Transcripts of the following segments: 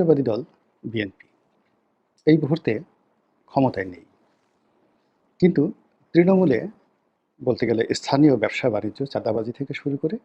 জাতীয়তাবাদী দল, বিএনপি, এই মুহূর্তে ক্ষমতায় নেই। কিন্তু তৃণমূলে বলতে গেলে স্থানীয় ব্যবসা বাণিজ্য, চাঁদাবাজি থেকে শুরু করে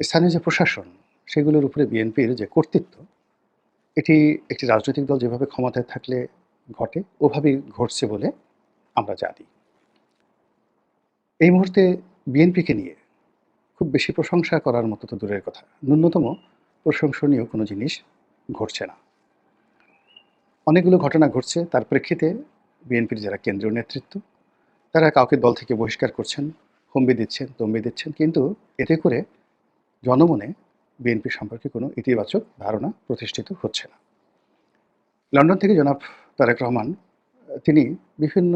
স্থানীয় যে প্রশাসন, সেগুলোর উপরে বিএনপির যে কর্তৃত্ব, এটি একটি রাজনৈতিক দল যেভাবে ক্ষমতায় থাকলে ঘটে, ওভাবেই ঘটছে বলে আমরা জানি। এই মুহূর্তে বিএনপিকে নিয়ে খুব বেশি প্রশংসা করার মতো তো দূরের কথা। ন্যূনতম প্রশংসনীয় কোনো জিনিস ঘটছে না। অনেকগুলো ঘটনা ঘটছে, তার প্রেক্ষিতে বিএনপির যারা কেন্দ্রীয় নেতৃত্ব, তারা কাউকে দল থেকে বহিষ্কার করছেন হুমবি দিচ্ছেন তম্বি দিচ্ছেন, কিন্তু এতে করে জনমনে বিএনপি সম্পর্কে কোনো ইতিবাচক ধারণা প্রতিষ্ঠিত হচ্ছে না। লন্ডন থেকে জনাব তারেক রহমান, তিনি বিভিন্ন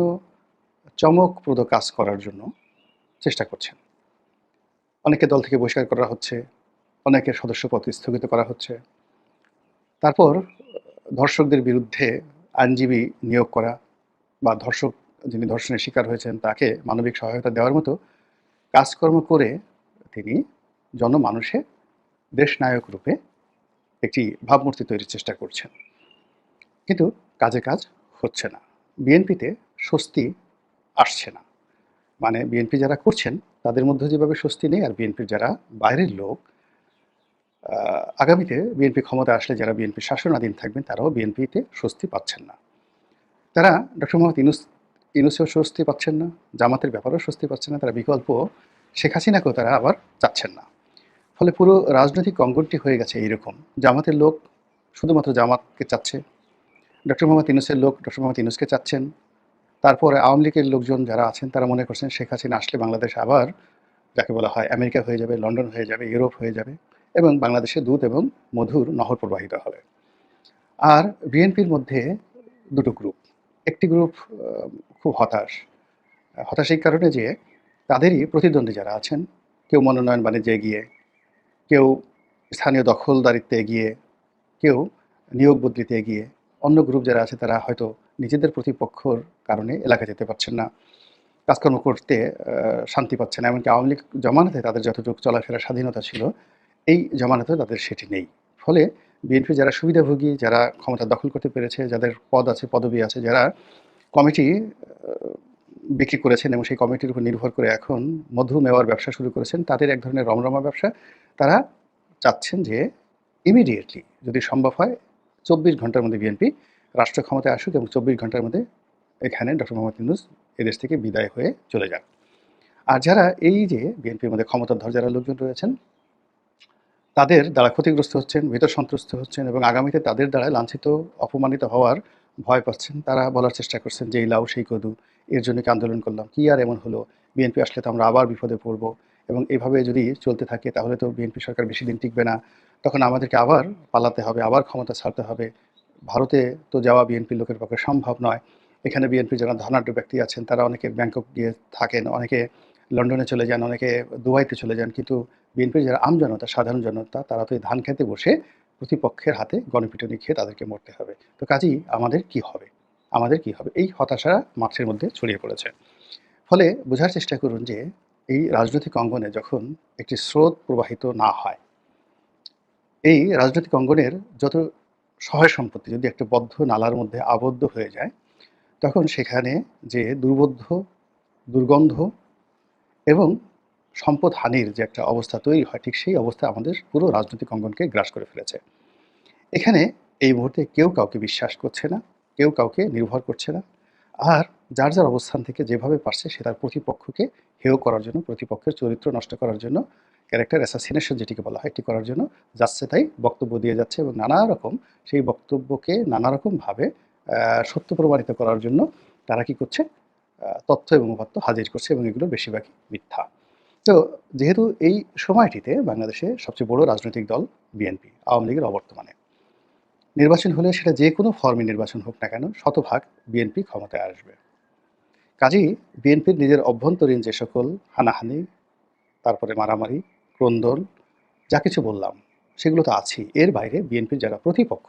চমকপ্রদ কাজ করার জন্য চেষ্টা করছেন। অনেকে দল থেকে বহিষ্কার করা হচ্ছে, অনেকের সদস্যপদ স্থগিত করা হচ্ছে তারপর, ধর্ষকদের বিরুদ্ধে আইনজীবী নিয়োগ করা বা ধর্ষক যিনি ধর্ষণের শিকার হয়েছেন, তাকে মানবিক সহায়তা দেওয়ার মতো কাজকর্ম করে তিনি জনমানুষে দেশনায়ক রূপে একটি ভাবমূর্তি তৈরির চেষ্টা করছেন। কিন্তু কাজে কাজ হচ্ছে না। বিএনপিতে স্বস্তি আসছে না। মানে বিএনপি যারা করছেন, তাদের মধ্যে যেভাবে স্বস্তি নেই, আর বিএনপির যারা বাইরের লোক আগামীতে বিএনপি ক্ষমতা আসলে যারা বিএনপি শাসনাধীন থাকবেন, তারাও বিএনপিতে স্বস্তি পাচ্ছেন না। তারা ডক্টর মোহাম্মদ ইনুস ইনুসেও স্বস্তি পাচ্ছেন না, জামাতের ব্যাপারেও স্বস্তি পাচ্ছেন না, তারা বিকল্প শেখ হাসিনাকেও তারা আবার চাচ্ছেন না। ফলে পুরো রাজনৈতিক অঙ্গনটি হয়ে গেছে এইরকম। জামাতের লোক শুধুমাত্র জামাতকে চাচ্ছে, ডক্টর মোহাম্মদ ইনুসের লোক ডক্টর মোহাম্মদ ইনুসকে চাচ্ছেন। তারপরে আওয়ামী লীগের লোকজন যারা আছেন, তারা মনে করছেন শেখ হাসিনা আসলে বাংলাদেশ আবার যাকে বলা হয় আমেরিকা হয়ে যাবে, লন্ডন হয়ে যাবে, ইউরোপ হয়ে যাবে। এবং বাংলাদেশে দুধ এবং মধুর নহর প্রবাহিত হবে। আর বিএনপির মধ্যে দুটো গ্রুপ একটি গ্রুপ খুব হতাশ। হতাশ এই কারণে যে তাদেরই প্রতিদ্বন্দ্বী যারা আছেন, কেউ মনোনয়ন বাণিজ্যে এগিয়ে, কেউ স্থানীয় দখলদারিত্বে এগিয়ে, কেউ নিয়োগ বদলিতে এগিয়ে, অন্য গ্রুপ যারা আছে তারা হয়তো নিজেদের প্রতিপক্ষর কারণে এলাকা যেতে পারছেন না। কাজকর্ম করতে শান্তি পাচ্ছেন না। এমনকি আওয়ামী লীগ জমানাতে তাদের যতটুকু চলাফেরার স্বাধীনতা ছিল এই জমানাতে তাদের সেটি নেই। ফলে বিএনপি যারা সুবিধাভোগী, যারা ক্ষমতা দখল করতে পেরেছে, যাদের পদ আছে, পদবি আছে, যারা কমিটি বিক্রি করেছেন এবং সেই কমিটির উপর নির্ভর করে এখন মধু মেওয়ার ব্যবসা শুরু করেছেন, তাদের এক ধরনের রমরমা ব্যবসা। তারা চাচ্ছেন যে ইমিডিয়েটলি যদি সম্ভব হয়, চব্বিশ ঘণ্টার মধ্যে বিএনপি রাষ্ট্র ক্ষমতায় আসুক এবং চব্বিশ ঘণ্টার মধ্যে এখানে ডক্টর মোহাম্মদ ইউনুস এদেশ থেকে বিদায় হয়ে চলে যান আর যারা এই যে বিএনপির মধ্যে ক্ষমতাধর যারা লোকজন রয়েছেন তাদের দ্বারা ক্ষতিগ্রস্ত হচ্ছেন, ভিতর সন্ত্রস্ত হচ্ছেন এবং আগামীতে তাদের দ্বারা লাঞ্ছিত, অপমানিত হওয়ার ভয় পাচ্ছেন। তারা বলার চেষ্টা করছেন যে, এই লাউ, সেই কদু, এর জন্য আন্দোলন করলাম? কি আর এমন হলো? বিএনপি আসলে তো আমরা আবার বিপদে পড়ব। এবং এভাবে যদি চলতে থাকে, তাহলে তো বিএনপি সরকার বেশি দিন টিকবে না। তখন আমাদেরকে আবার পালাতে হবে, আবার ক্ষমতা ছাড়তে হবে। ভারতে তো যাওয়া বিএনপির লোকের পক্ষে সম্ভব নয়। এখানে বিএনপি যারা ধনাঢ্য ব্যক্তি আছেন, তারা অনেকে ব্যাংকক গিয়ে থাকেন, অনেকে লন্ডনে চলে যান, অনেকে দুবাইতে চলে যান, কিন্তু বিএনপির যারা আম জনতা, সাধারণ জনতা, তারা তো এই ধান খেতে বসে প্রতিপক্ষের হাতে গণপিটুনি খেয়ে তাদেরকে মরতে হবে। তো কাজেই আমাদের কি হবে? আমাদের কি হবে? এই হতাশা মাঠের মধ্যে ছড়িয়ে পড়েছে। ফলে বোঝার চেষ্টা করুন যে, এই রাজনৈতিক অঙ্গনে যখন একটি স্রোত প্রবাহিত না হয়, এই রাজনৈতিক অঙ্গনের যত সহায় সম্পত্তি, যদি একটা বদ্ধ নালার মধ্যে আবদ্ধ হয়ে যায়, তখন সেখানে যে দুর্বোধ্য, দুর্গন্ধ এবং সম্পদ হানির যে একটা অবস্থা তৈরি হয়, ঠিক সেই অবস্থা আমাদের পুরো রাজনৈতিক অঙ্গনকে গ্রাস করে ফেলেছে। এখানে এই মুহূর্তে কেউ কাউকে বিশ্বাস করছে না, কেউ কাউকে নির্ভর করছে না, আর যার যার অবস্থান থেকে যেভাবে পারছে সে তার প্রতিপক্ষকে হেয় করার জন্য, প্রতিপক্ষের চরিত্র নষ্ট করার জন্য ক্যারেক্টার অ্যাসাসিনেশন যেটিকে বলা হয়, এটি করার জন্য যাচ্ছে তাই বক্তব্য দিয়ে যাচ্ছে এবং নানা রকম সেই বক্তব্যকে নানা রকমভাবে সত্য প্রমাণিত করার জন্য তারা কি করছে তথ্য এবং উপাত্ত হাজির করছে এবং এগুলো বেশিরভাগই মিথ্যা। তো যেহেতু এই সময়টিতে বাংলাদেশে সবচেয়ে বড় রাজনৈতিক দল বিএনপি, আওয়ামী লীগের অবর্তমানে। নির্বাচন হলে সেটা যে কোনো ফর্মে নির্বাচন হোক না কেন শতভাগ বিএনপি ক্ষমতায় আসবে। কাজেই বিএনপির নিজের অভ্যন্তরীণ যে সকল হানাহানি, তারপরে মারামারি, ক্রন্দন, যা কিছু বললাম, সেগুলো তো আছেই। এর বাইরে বিএনপির যারা প্রতিপক্ষ,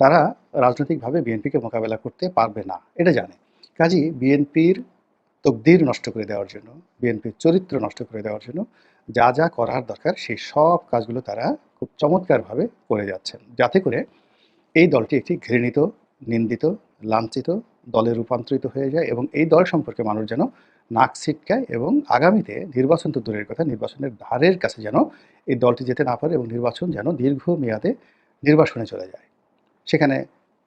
তারা রাজনৈতিকভাবে বিএনপিকে মোকাবেলা করতে পারবে না, এটা জানে। কাজেই বিএনপির তকদির নষ্ট করে দেওয়ার জন্য, বিএনপির চরিত্র নষ্ট করে দেওয়ার জন্য যা যা করার দরকার, সেই সব কাজগুলো তারা খুব চমৎকারভাবে করে যাচ্ছেন। যাতে করে এই দলটি একটি ঘৃণিত, নিন্দিত, লাঞ্ছিত দলে রূপান্তরিত হয়ে যায় এবং এই দল সম্পর্কে মানুষ যেন নাক ছিটকায় এবং আগামীতে নির্বাচন তো দূরের কথা, নির্বাচনের ধারের কাছে যেন এই দলটি যেতে না পারে এবং নির্বাচন যেন দীর্ঘ মেয়াদে নির্বাসনে চলে যায়। সেখানে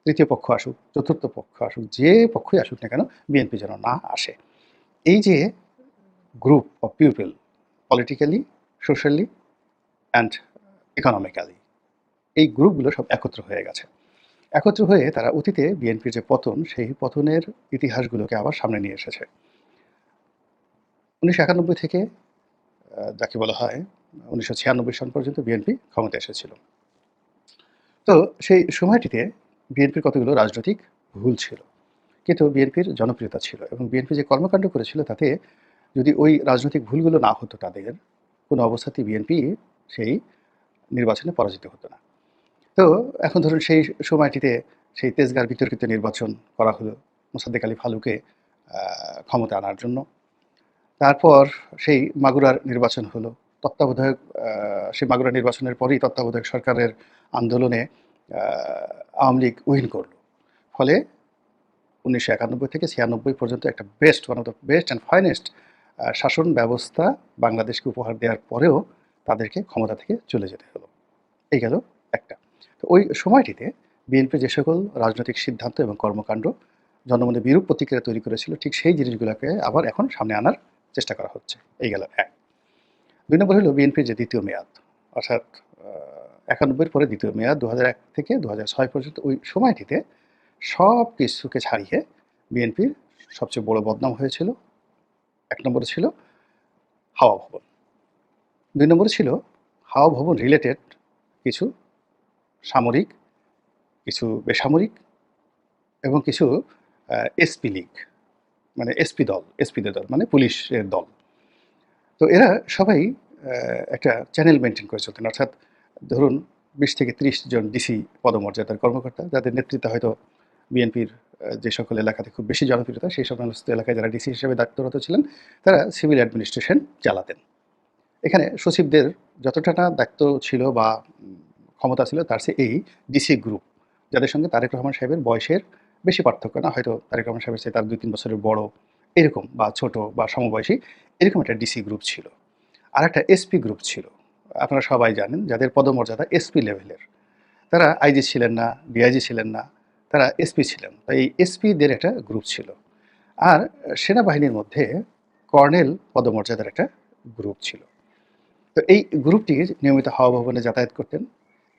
তৃতীয় পক্ষ আসুক, চতুর্থ পক্ষ আসুক, যে পক্ষই আসুক না কেন, বিএনপি যেন না আসে। এই যে group of people politically socially and economically এই গ্রুপগুলো সব একত্র হয়ে গেছে। একত্র হয়ে তারা অতীতে বিএনপির যে পতন, সেই পতনের ইতিহাসগুলোকে আবার সামনে নিয়ে এসেছে। উনিশশো একানব্বই থেকে যাকে বলা হয়, উনিশশো ছিয়ানব্বই সন পর্যন্ত বিএনপি ক্ষমতা এসেছিল। তো সেই সময়টিতে বিএনপির কতগুলো রাজনৈতিক ভুল ছিল? কিন্তু বিএনপির জনপ্রিয়তা ছিল এবং বিএনপি যে কর্মকাণ্ড করেছিল তাতে যদি ওই রাজনৈতিক ভুলগুলো না হতো তাদের, কোনো অবস্থাতেই বিএনপি সেই নির্বাচনে পরাজিত হতো না। তো এখন ধরুন সেই সময়টিতে সেই তেজগার বিতর্কিত নির্বাচন করা হলো মোসাদ্দেক আলী ফালুকে ক্ষমতা আনার জন্য। তারপর সেই মাগুরার নির্বাচন হলো। তত্ত্বাবধায়ক সেই মাগুরা নির্বাচনের পরেই তত্ত্বাবধায়ক সরকারের আন্দোলনে আওয়ামী লীগ উইন করল। ফলে উনিশশো একানব্বই থেকে ছিয়ানব্বই পর্যন্ত একটা best one of the best and finest শাসন ব্যবস্থা বাংলাদেশকে উপহার দেওয়ার পরেও তাদেরকে ক্ষমতা থেকে চলে যেতে হলো। এই গেল একটা। তো ওই সময়টিতে বিএনপি যে সকল রাজনৈতিক সিদ্ধান্ত এবং কর্মকাণ্ড জনমনে বিরূপ প্রতিক্রিয়া তৈরি করেছিল, ঠিক সেই জিনিসগুলোকে আবার এখন সামনে আনার চেষ্টা করা হচ্ছে। এই গেল এক। দুই নম্বর হলো বিএনপির যে দ্বিতীয় মেয়াদ, অর্থাৎ একানব্বইয়ের পরে দ্বিতীয় মেয়াদ দু এক থেকে দু ছয় পর্যন্ত ওই সময়টিতে সব কিছুকে ছাড়িয়ে বিএনপির সবচেয়ে বড় বদনাম হয়েছিল। এক নম্বরে ছিল হাওয়া ভবন। দুই নম্বরে ছিল হাওয়া ভবন রিলেটেড কিছু সামরিক, কিছু বেসামরিক এবং কিছু এসপি লীগ মানে এসপি দল এসপিদের দল মানে পুলিশের দল। তো এরা সবাই একটা চ্যানেল মেনটেন করে চলতেন। অর্থাৎ ধরুন বিশ থেকে ত্রিশ জন ডিসি পদমর্যাদার কর্মকর্তা, যাদের নেতৃত্বে হয়তো বিএনপির যে সকল এলাকাতে খুব বেশি জনপ্রিয়তা, সেই সমস্ত এলাকায় যারা ডিসি হিসেবে দায়িত্বরত ছিলেন, তারা সিভিল অ্যাডমিনিস্ট্রেশন চালাতেন। এখানে সচিবদের যতটা না দায়িত্ব ছিল বা ক্ষমতা ছিল, তার চেয়ে এই ডিসি গ্রুপ যাদের সঙ্গে তারেক রহমান সাহেবের বয়সের বেশি পার্থক্য না, হয়তো তারেক রহমান সাহেবের চেয়ে তার দুই তিন বছরের বড়, এরকম বা ছোট বা সমবয়সী, এরকম একটা ডিসি গ্রুপ ছিল। আর একটা এসপি গ্রুপ ছিল। আপনারা সবাই জানেন, যাদের পদমর্যাদা এসপি লেভেলের তারা আইজি ছিলেন না ডিআইজি ছিলেন না, তারা এসপি ছিলেন। তাই এই এসপিদের একটা গ্রুপ ছিল। আর সেনাবাহিনীর মধ্যে কর্নেল পদমর্যাদার একটা গ্রুপ ছিল। তো এই গ্রুপটি নিয়মিত হাওয়া ভবনে যাতায়াত করতেন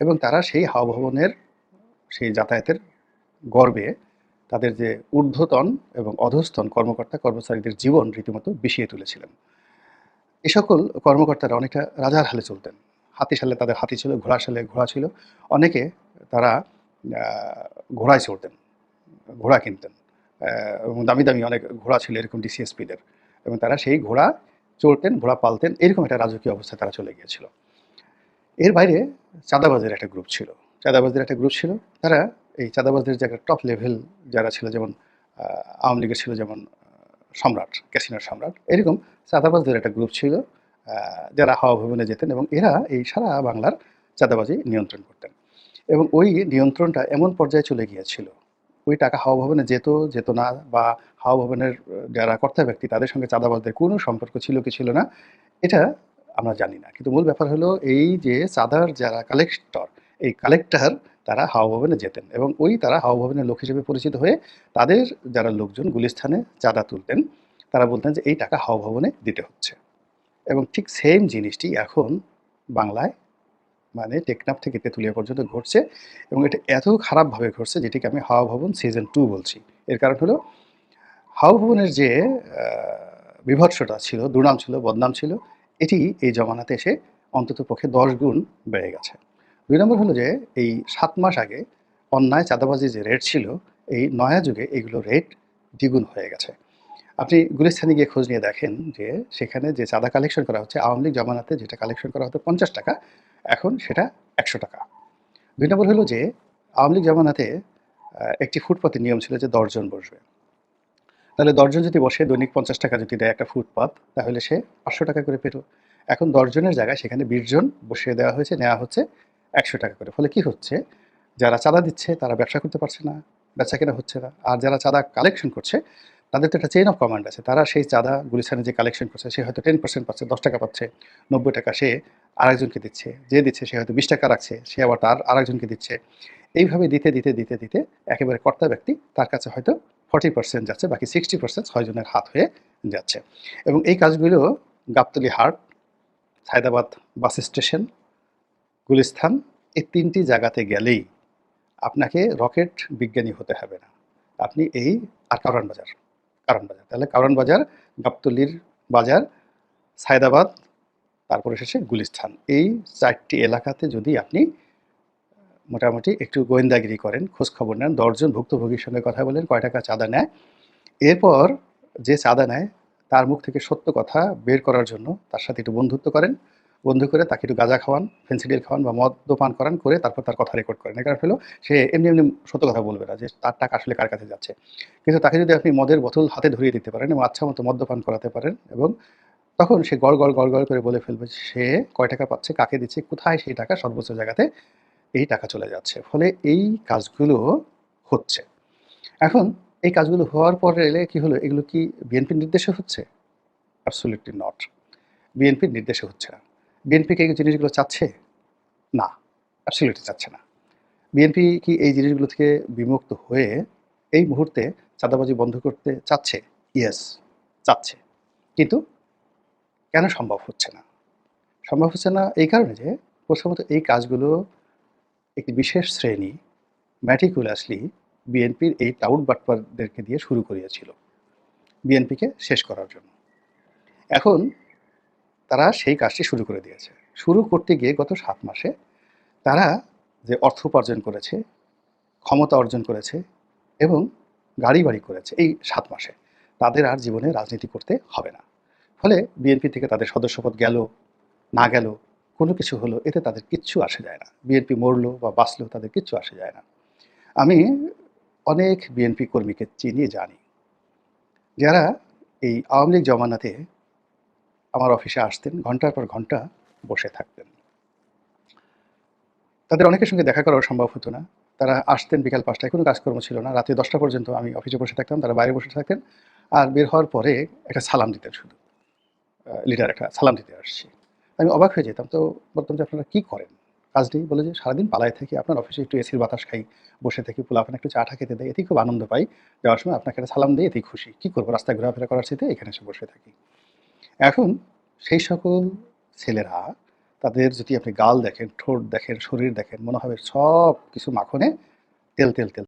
এবং তারা সেই হাওয়া ভবনের সেই যাতায়াতের গর্বে তাদের যে ঊর্ধ্বতন এবং অধস্তন কর্মকর্তা কর্মচারীদের জীবন রীতিমতো বিষিয়ে তুলেছিলেন। এ সকল কর্মকর্তারা অনেকটা রাজার হালে চলতেন। হাতি সালে তাদের হাতি ছিল ঘোড়া সালে ঘোড়া ছিল। অনেকে তারা ঘোড়ায় চড়তেন, ঘোড়া কিনতেন। এবং দামি দামি অনেক ঘোড়া ছিল এরকম ডিসিএসপিদের এবং তারা সেই ঘোড়া চড়তেন, ঘোড়া পালতেন, এরকম একটা রাজকীয় অবস্থায় তারা চলে গিয়েছিল। এর বাইরে চাঁদাবাজের একটা গ্রুপ ছিল। চাঁদাবাজদের একটা গ্রুপ ছিল। তারা এই চাঁদাবাজদের যে একটা টপ লেভেল যারা ছিল, যেমন আওয়ামী লীগের ছিল, যেমন সম্রাট, ক্যাসিনোর সম্রাট। এরকম চাঁদাবাজদের একটা গ্রুপ ছিল যারা হাওয়া ভবনে যেতেন এবং এরা এই সারা বাংলার চাঁদাবাজি নিয়ন্ত্রণ করতেন। এবং ওই নিয়ন্ত্রণটা এমন পর্যায়ে চলে গিয়েছিল, ওই টাকা হাওয়া ভবনে যেত যেত না বা হাওয়া ভবনের যারা কর্তা ব্যক্তি, তাদের সঙ্গে চাঁদাবাজদের কোনো সম্পর্ক ছিল কি ছিল না, এটা আমরা জানি না। কিন্তু মূল ব্যাপার হলো এই যে চাঁদার যারা কালেক্টর এই কালেক্টর তারা হাওয়া ভবনে যেতেন এবং ওই তারা হাওয়া ভবনের লোক হিসেবে পরিচিত হয়ে তাদের যারা লোকজন গুলিস্থানে চাঁদা তুলতেন তারা বলতেন যে এই টাকা হাওয়া ভবনে দিতে হচ্ছে। এবং ঠিক সেম জিনিসটি এখন বাংলায় মানে টেকনাফ থেকে তেঁতুলিয়া পর্যন্ত ঘটছে এবং এটা এত খারাপভাবে ঘটছে যেটিকে আমি হাওয়া ভবন সিজন টু বলছি। এর কারণ হলো হাওয়া ভবনের যে আহ, বিভৎসতা ছিল দুর্নাম ছিল বদনাম ছিল এটি এই জমানাতে এসে অন্তত পক্ষে দশ গুণ বেড়ে গেছে। দুই নম্বর হলো যে এই সাত মাস আগে অন্যায় চাঁদাবাজির যে রেট ছিল, এই নয়া যুগে এগুলো রেট দ্বিগুণ হয়ে গেছে। আপনি গুলিস্থানে গিয়ে খোঁজ নিয়ে দেখেন যে সেখানে যে চাঁদা কালেকশন করা হচ্ছে, আওয়ামী লীগ জমানাতে যেটা কালেকশন করা হতো পঞ্চাশ টাকা, এখন সেটা একশো টাকা। দুই নম্বর হলো যে আওয়ামী লীগ জমানাতে একটি ফুটপাতের নিয়ম ছিল যে দশজন বসবে। তাহলে দশজন যদি বসে, দৈনিক পঞ্চাশ টাকা যদি দেয় একটা ফুটপাত, তাহলে সে পাঁচশো টাকা করে পেত এখন দশজনের জায়গায় সেখানে বিশজন বসিয়ে দেওয়া হয়েছে, নেওয়া হচ্ছে একশো টাকা করে। ফলে কি হচ্ছে? যারা চাঁদা দিচ্ছে, তারা ব্যবসা করতে পারছে না বেচা কেনা হচ্ছে না। আর যারা চাঁদা কালেকশন করছে, তাদের তো একটা চেইন অফ কমান্ড আছে। তারা সেই চাঁদা গুলিস্তানে যে কালেকশন করছে, সে হয়তো টেন পার্সেন্ট পাচ্ছে, দশ টাকা পাচ্ছে, নব্বই টাকা সে আরেকজনকে দিচ্ছে। যে দিচ্ছে, সে হয়তো বিশ টাকা রাখছে, সে আবার তার আরেকজনকে দিচ্ছে। এইভাবে দিতে দিতে দিতে দিতে একেবারে কর্তা ব্যক্তি তার কাছে হয়তো ফর্টি পার্সেন্ট যাচ্ছে, বাকি সিক্সটি পার্সেন্ট ছয়জনের হাত হয়ে যাচ্ছে। এবং এই কাজগুলো গাবতলি হাট, হায়দ্রাবাদ বাস স্টেশন গুলিস্তান এই তিনটি জায়গাতে গেলেই আপনাকে রকেট বিজ্ঞানী হতে হবে না। আপনি এই আর কারণ বাজার কারণ বাজার। তাহলে কারণ বাজার, গাবতলির বাজার, সায়দাবাদ, তারপরে শেষে গুলিস্তান এই চারটি এলাকাতে যদি আপনি মোটামুটি একটু গোয়েন্দাগিরি করেন, খোঁজখবর নেন, দশজন ভুক্তভোগীর সঙ্গে কথা বলেন, কয় টাকা চাঁদা নেয়, এরপর যে চাঁদা নেয়, তার মুখ থেকে সত্য কথা বের করার জন্য তার সাথে একটু বন্ধুত্ব করেন বন্ধু করে তাকে একটু গাঁজা খাওয়ান ফেন্সিডিল খাওয়ান বা মদ্যপান করান করে তারপর তার কথা রেকর্ড করেন। এখানে হলো সে এমনি এমনি সত্য কথা বলবে না যে তার টাকা আসলে কার কাছে যাচ্ছে। কিন্তু তাকে যদি আপনি মদের বোতল হাতে ধরিয়ে দিতে পারেন এবং আচ্ছা মতো মদ্যপান করাতে পারেন এবং তখন সে গড় গড় গড় গড় করে বলে ফেলবে সে কয় টাকা পাচ্ছে, কাকে দিচ্ছে, কোথায় সেই টাকা, সর্বোচ্চ জায়গাতে এই টাকা চলে যাচ্ছে। ফলে এই কাজগুলো হচ্ছে। এখন এই কাজগুলো হওয়ার পরে এলে কি হলো? এগুলো কি বিএনপির নির্দেশে হচ্ছে? অ্যাবসলিউটলি নট বিএনপির নির্দেশে হচ্ছে না। বিএনপি কি এই জিনিসগুলো চাচ্ছে? না অ্যাবসলিউটলি চাচ্ছে না। বিএনপি কি এই জিনিসগুলো থেকে বিমুক্ত হয়ে এই মুহূর্তে চাঁদাবাজি বন্ধ করতে চাচ্ছে? ইয়েস চাচ্ছে। কিন্তু কেন সম্ভব হচ্ছে না? সম্ভব হচ্ছে না এই কারণে যে প্রথমত এই কাজগুলো একটি বিশেষ শ্রেণি ম্যাটিকুলাসলি বিএনপির এই টাউট বাটপারদেরকে দিয়ে শুরু করিয়েছিল। বিএনপিকে শেষ করার জন্য। এখন তারা সেই কাজটি শুরু করে দিয়েছে। শুরু করতে গিয়ে গত সাত মাসে তারা যে অর্থ উপার্জন করেছে, ক্ষমতা অর্জন করেছে এবং গাড়ি বাড়ি করেছে এই সাত মাসে, তাদের আর জীবনে রাজনীতি করতে হবে না। ফলে বিএনপি থেকে তাদের সদস্যপদ গেল, না গেল, কোনো কিছু হলো, এতে তাদের কিচ্ছু আসে যায় না। বিএনপি মরলো বা বাঁচলো, তাদের কিচ্ছু আসে যায় না। আমি অনেক বিএনপি কর্মীকে চিনি, জানি। যারা এই আওয়ামী লীগ জমানাতে আমার অফিসে আসতেন, ঘণ্টার পর ঘণ্টা বসে থাকতেন। তাদের অনেকের সঙ্গে দেখা করাও সম্ভব হতো না। তারা আসতেন বিকাল পাঁচটায়, কোনো কাজকর্ম ছিল না। রাতে দশটা পর্যন্ত আমি অফিসে বসে থাকতাম, তারা বাইরে বসে থাকতেন। আর বের হওয়ার পরে একটা সালাম দিতেন শুধু। লিডার একটা সালাম দিতে আসছি। আমি অবাক হয়ে যেতাম, তো বলতাম যে, আপনারা কী করেন? কাজ নেই? বলে যে, সারাদিন পালায় থাকি, আপনার অফিসে একটু এসির বাতাস খাই, বসে থেকে পোলাপান একটু চা খেতে দেয় এতেই খুব আনন্দ পাই। যাওয়ার সময় আপনাকে একটা সালাম দিয়ে এতেই খুশি। কী করব? রাস্তায় ঘোরাফেরা করার সাথে এখানে এসে বসে থাকি। এখন সেই সকল ছেলেরা তাদের যদি আপনি গাল দেখেন, ঠোঁট দেখেন, শরীর দেখেন, মনে হবে সব কিছু মাখনে তেল তেল তেল